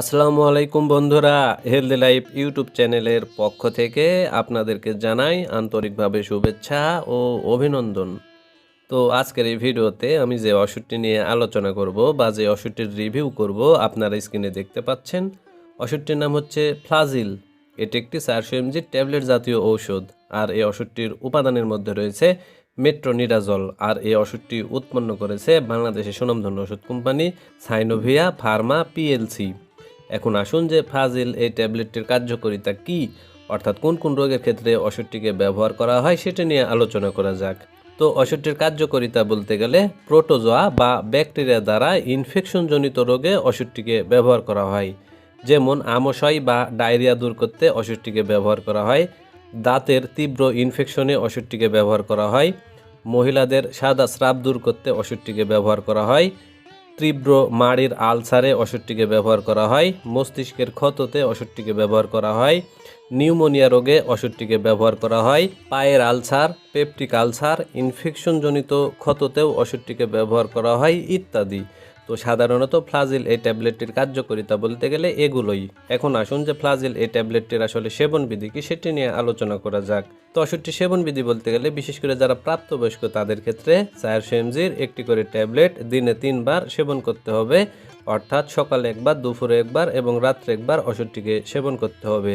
আসসালামু আলাইকুম বন্ধুরা হেলদি লাইফ ইউটিউব চ্যানেলের পক্ষ থেকে আপনাদেরকে জানাই আন্তরিকভাবে শুভেচ্ছা ও অভিনন্দন। তো আজকের এই ভিডিওতে আমি যে ওষুধটি নিয়ে আলোচনা করব বা যে ওষুধটির রিভিউ করব আপনারা স্ক্রিনে দেখতে পাচ্ছেন। ওষুধটির নাম হচ্ছে ফ্লাজিল এটি একটি চারশো এমজি ট্যাবলেট জাতীয় ঔষধ। আর এই ওষুধটির উপাদানের মধ্যে রয়েছে মেট্রোনিডাজল, আর এই ওষুধটি উৎপন্ন করেছে বাংলাদেশের সুনামধন্য ওষুধ কোম্পানি সাইনোভিয়া ফার্মা পিএলসি। এখন আসুন যে ফাজিল এই ট্যাবলেটটির কার্যকারিতা কি, অর্থাৎ কোন কোন রোগের ক্ষেত্রে ওষুধটিকে ব্যবহার করা হয় সেটা নিয়ে আলোচনা করা যাক। তো ওষুধটির কার্যকারিতা বলতে গেলে প্রোটোজোয়া বা ব্যাকটেরিয়া দ্বারা ইনফেকশনজনিত রোগে ওষুধটিকে ব্যবহার করা হয়। যেমন আমশয় বা ডায়রিয়া দূর করতে ওষুধটিকে ব্যবহার করা হয়। দাঁতের তীব্র ইনফেকশনে ওষুধটিকে ব্যবহার করা হয়। মহিলাদের সাদা স্রাব দূর করতে ওষুধটিকে ব্যবহার করা হয়। তীব্র মাড়ির আলসারে ওষুধটিকে ব্যবহার করা হয়, মস্তিষ্কের ক্ষততে ওষুধটিকে ব্যবহার করা হয়, নিউমোনিয়া রোগে ওষুধটিকে ব্যবহার করা হয়, পায়ের আলসার, পেপটিক আলসার, ইনফেকশনজনিত ক্ষততেও ওষুধটিকে ব্যবহার করা হয় ইত্যাদি। তো সাধারণত ফ্লাজিল এই ট্যাবলেটটির কার্যকারিতা বলতে গেলে এগুলোই। এখন আসুন যে ফ্লাজিল এই ট্যাবলেটটির আসলে সেবনবিধি কি সেটি নিয়ে আলোচনা করা যাক। তো ওষুধটি সেবনবিধি বলতে গেলে বিশেষ করে যারা প্রাপ্তবয়স্ক তাদের ক্ষেত্রে চারশো এমজির একটি করে ট্যাবলেট দিনে তিনবার সেবন করতে হবে, অর্থাৎ সকালে একবার, দুপুরে একবার এবং রাত্রে একবার ওষুধটিকে সেবন করতে হবে।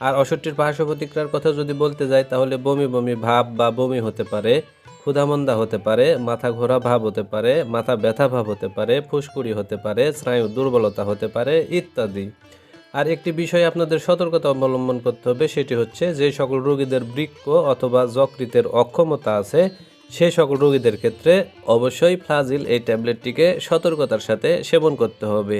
আর ওষুধটির পার্শ্ব প্রতিক্রিয়ার কথা যদি বলতে যাই তাহলে বমি বমি ভাব বা বমি হতে পারে। ক্ষুধামন্দা হতে পারে, মাথা ঘোরা ভাব হতে পারে, মাথা ব্যথা ভাব হতে পারে, ফুসকুড়ি হতে পারে, স্নায়ু দুর্বলতা হতে পারে, ইত্যাদি। আর একটি বিষয় আপনাদের সতর্কতা অবলম্বন করতে হবে, সেটি হচ্ছে যে সকল রোগীদের বৃক্ষ অথবা যকৃতের অক্ষমতা আছে সেই সকল রোগীদের ক্ষেত্রে অবশ্যই ফ্লাজিল এই ট্যাবলেটটিকে সতর্কতার সাথে সেবন করতে হবে।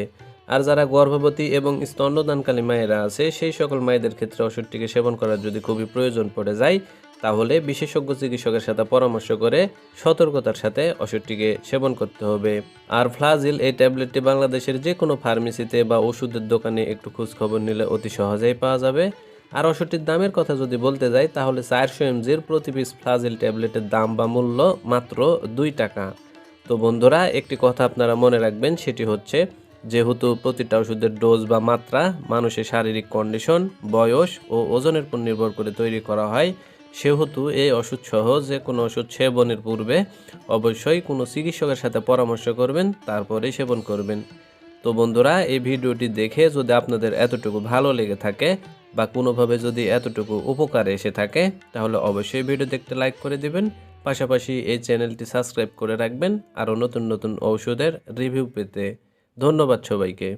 আর যারা গর্ভবতী এবং স্তন্যদানকালী মায়েরা আছে, সেই সকল মায়েদের ক্ষেত্রে ওষুধটিকে সেবন করার যদি খুবই প্রয়োজন পড়ে যায় তাহলে বিশেষজ্ঞ চিকিৎসকের সাথে পরামর্শ করে সতর্কতার সাথে ওষুধটিকে সেবন করতে হবে। আর ফ্লাজিল, এই ট্যাবলেটটি বাংলাদেশের যে কোনো ফার্মেসিতে বা ওষুধের দোকানে একটু খোঁজ খবর নিলে অতি সহজেই পাওয়া যাবে। আর ওষুধটির দামের কথা যদি বলতে যাই, তাহলে চারশো এমজির প্রতি পিস ফ্লাজিল ট্যাবলেটের দাম বা মূল্য মাত্র দুই টাকা। তো বন্ধুরা, একটি কথা আপনারা মনে রাখবেন, সেটি হচ্ছে যেহেতু প্রতিটা ওষুধের ডোজ বা মাত্রা মানুষের শারীরিক কন্ডিশন, বয়স ও ওজনের উপর নির্ভর করে তৈরি করা হয় সেহেতু এই ওষুধ সহ যে কোনো ওষুধ সেবনের পূর্বে অবশ্যই কোনো চিকিৎসকের সাথে পরামর্শ করবেন তারপরেই সেবন করবেন। তো বন্ধুরা, এই ভিডিওটি দেখে যদি আপনাদের এতটুকু ভালো লেগে থাকে বা কোনোভাবে যদি এতটুকু উপকারে এসে থাকে, তাহলে অবশ্যই ভিডিও দেখতে লাইক করে দিবেন। পাশাপাশি এই চ্যানেলটি সাবস্ক্রাইব করে রাখবেন আরও নতুন নতুন ঔষধের রিভিউ পেতে। ধন্যবাদ সবাইকে।